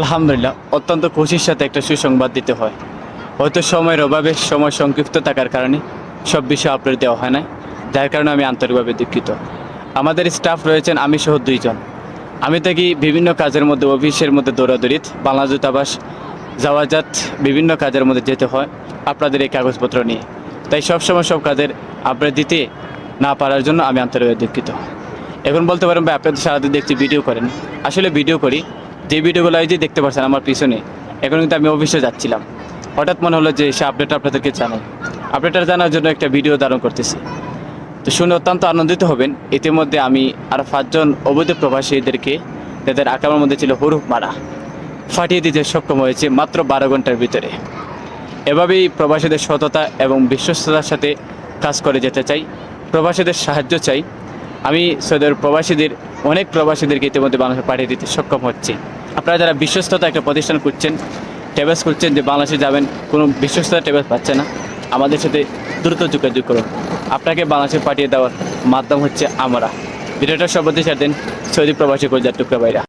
আলহামদুলিল্লাহ, অত্যন্ত খুশির সাথে একটা সুসংবাদ দিতে হয়। হয়তো সময়ের অভাবে সময় সংক্ষিপ্ত থাকার কারণে সব বিষয় আপলোড দেওয়া হয় না যার কারণে আমি আন্তরিকভাবে দুঃখিত। আমাদের স্টাফ রয়েছেন, আমি সহ দুইজন। আমি থাকি বিভিন্ন কাজের মধ্যে, অফিসের মধ্যে দৌড়াদৌড়িত বাংলা দূতাবাস যাওয়াজাত বিভিন্ন কাজের মধ্যে যেতে হয় আপনাদের এই কাগজপত্র নিয়ে। তাই সবসময় সব কাজের আপডেট দিতে না পারার জন্য আমি আন্তরিকভাবে দুঃখিত। এখন বলতে পারেন ভাই, আপনাদের সারাদিন দেখছি ভিডিও করেন। আসলে ভিডিও করি যে ভিডিওগুলো যে দেখতে পাচ্ছেন আমার পিছনে। এখন কিন্তু আমি অফিসে যাচ্ছিলাম। হঠাৎ মনে হলো যে সে আপডেট আপনাদেরকে জানাই। আপডেটটা জানার জন্য একটা ভিডিও ধারণ করতেছি। তো শুনে অত্যন্ত আনন্দিত হবেন। ইতিমধ্যে আমি আর পাঁচজন অবৈধ প্রবাসীদেরকে তাদের আকামের মধ্যে ছিল হরুপ মারা, ফাটিয়ে দিতে সক্ষম হয়েছে মাত্র বারো ঘণ্টার ভিতরে। এভাবেই প্রবাসীদের সততা এবং বিশ্বস্ততার সাথে কাজ করে যেতে চাই, প্রবাসীদের সাহায্য চাই। আমি সৌদের প্রবাসীদের, অনেক প্রবাসীদেরকে ইতিমধ্যে বাংলাদেশে পাঠিয়ে দিতে সক্ষম হচ্ছি। আপনারা যারা বিশ্বস্ততা একটা প্রতিষ্ঠান করছেন টেবেস করছেন যে বাংলাদেশে যাবেন, কোনো বিশ্বস্ততা টেবেস পাচ্ছে না, আমাদের সাথে দ্রুত যোগাযোগ করুন। আপনাকে বাংলাদেশে পাঠিয়ে দেওয়ার মাধ্যম হচ্ছে আমরা। ভিডিওটা সর্বদি দিন। সৌদি প্রবাসী কলজার টুকরা বাইরা।